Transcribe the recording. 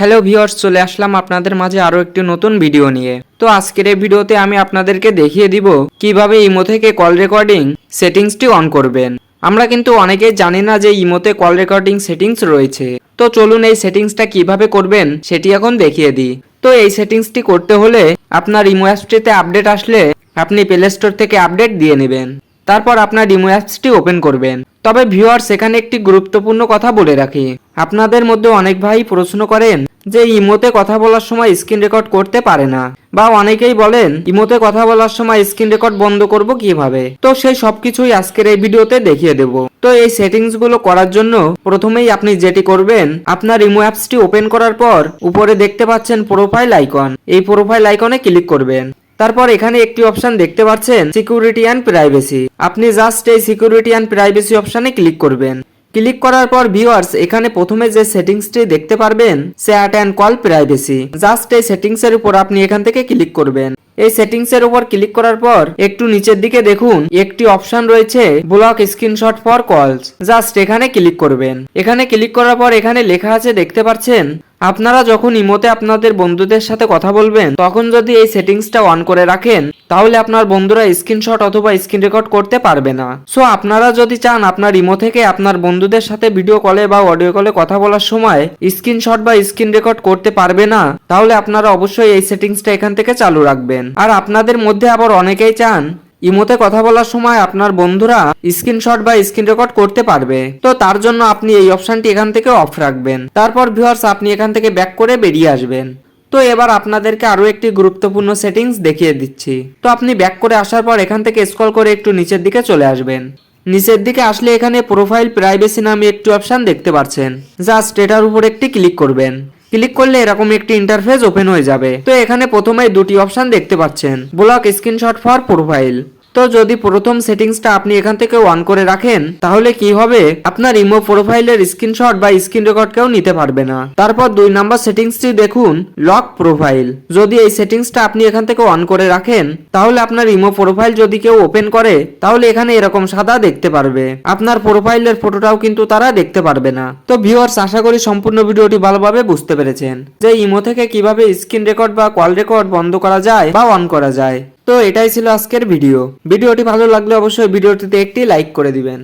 Hello viewers, চলে আসলাম আপনাদের মাঝে আরও একটি নতুন ভিডিও নিয়ে। তো আজকের এই ভিডিওতে আমি আপনাদেরকে দেখিয়ে দিব কীভাবে ইমো থেকে কল রেকর্ডিং সেটিংসটি অন করবেন। আমরা কিন্তু অনেকেই জানি না যে ইমোতে কল রেকর্ডিং সেটিংস রয়েছে। তো চলুন এই সেটিংসটা কীভাবে করবেন সেটি এখন দেখিয়ে দিই। তো এই সেটিংসটি করতে হলে আপনার ইমো অ্যাপসটিতে আপডেট আসলে আপনি প্লে স্টোর থেকে আপডেট দিয়ে নেবেন। তারপর আপনার ইমো অ্যাপসটি ওপেন করবেন। তবে ভিউয়ার্স, এখানে একটি গুরুত্বপূর্ণ কথা বলে রাখি। আপনাদের মধ্যে অনেক ভাই প্রশ্ন করেন যে ইমোতে কথা বলার সময় স্ক্রিন রেকর্ড করতে পারে না। বা অনেকেই বলেন, ইমোতে কথা বলার সময় স্ক্রিন রেকর্ড বন্ধ করব কীভাবে? তো সেই সবকিছুই আজকের এই ভিডিওতে দেখিয়ে দেব। তো এই সেটিংসগুলো করার জন্য প্রথমেই আপনি যেটি করবেন, আপনার ইমো অ্যাপসটি ওপেন করার পর উপরে দেখতে পাচ্ছেন প্রোফাইল আইকন। এই প্রোফাইল আইকনে ক্লিক করবেন। তারপর এখানে একটি অপশন দেখতে পাচ্ছেন, সিকিউরিটি অ্যান্ড প্রাইভেসি। আপনি জাস্ট এই সিকিউরিটি অ্যান্ড প্রাইভেসি অপশনে ক্লিক করবেন। ক্লিক করার পর ভিউয়ার্স, এখানে প্রথমে যে সেটিংসটি দেখতে পারবেন chat and call privacy. Just এই সেটিংস এর উপর আপনি এখান থেকে ক্লিক করবেন। এই সেটিংস এর উপর ক্লিক করার পর একটু নিচের দিকে দেখুন, একটি অপশন রয়েছে, block screenshot for calls. Just এখানে ক্লিক করবেন। এখানে ক্লিক করার পর এখানে লেখা আছে, দেখতে পাচ্ছেন আপনারা যখন ইমোতে আপনাদের বন্ধুদের সাথে কথা বলবেন, তখন যদি এই সেটিংসটা অন করে রাখেন, তাহলে আপনার বন্ধুরা স্ক্রিনশট অথবা স্ক্রিন রেকর্ড করতে পারবে না। সো আপনারা যদি চান আপনার ইমো থেকে আপনার বন্ধুদের সাথে ভিডিও কলে বা অডিও কলে কথা বলার সময় স্ক্রিনশট বা স্ক্রিন রেকর্ড করতে পারবে না, তাহলে আপনারা অবশ্যই এই সেটিংসটা এখান থেকে চালু রাখবেন। আর আপনাদের মধ্যে আবার অনেকেই চান ইমোতে কথা বলার সময় আপনার বন্ধুরা স্ক্রিনশট বা স্ক্রিন রেকর্ড করতে পারবে। তো তার জন্য আপনি এই অপশনটি এখান থেকে অফ রাখবেন। তারপর ভিউয়ার্স আপনি এখান থেকে ব্যাক করে বেরিয়ে আসবেন। তো এবার আপনাদেরকে আরও একটি গুরুত্বপূর্ণ সেটিংস দেখিয়ে দিচ্ছি। তো আপনি ব্যাক করে আসার পর এখান থেকে স্ক্রল করে একটু নিচের দিকে চলে আসবেন। নিচের দিকে আসলে এখানে প্রোফাইল প্রাইভেসি নামে একটি অপশন দেখতে পাচ্ছেন জাস্ট এটার উপর একটি ক্লিক করবেন। ক্লিক করলে এরকম একটি ইন্টারফেস ওপেন হয়ে যাবে। তো এখানে প্রথমে দুটি অপশন দেখতে পাচ্ছেন। ব্লক স্ক্রিনশট ফর প্রোফাইল তো যদি প্রথম সেটিংসটা আপনি এখান থেকে অন করে রাখেন, তাহলে কি হবে? আপনার ইমো প্রোফাইলের স্ক্রিনশট বা স্ক্রিন রেকর্ড কেউ নিতে পারবে না। তারপর দুই নাম্বার সেটিংসটি দেখুন, লক প্রোফাইল। যদি এই সেটিংসটা আপনি এখান থেকে অন করে রাখেন, তাহলে আপনার ইমো প্রোফাইল যদি কেউ ওপেন করে, তাহলে এখানে এরকম সাদা দেখতে পারবে। আপনার প্রোফাইলের ফটোটাও কিন্তু তারা দেখতে পারবে না। তো ভিউয়ার্স, আশা করি সম্পূর্ণ ভিডিওটি ভালোভাবে বুঝতে পেরেছেন। যে ইমো থেকে কীভাবে স্ক্রিন রেকর্ড বা কল রেকর্ড বন্ধ করা যায় বা অন করা যায়। তো এটাই ছিল আজকের ভিডিও। ভিডিওটি ভালো লাগলে অবশ্যই ভিডিওটিতে একটি লাইক করে দিবেন।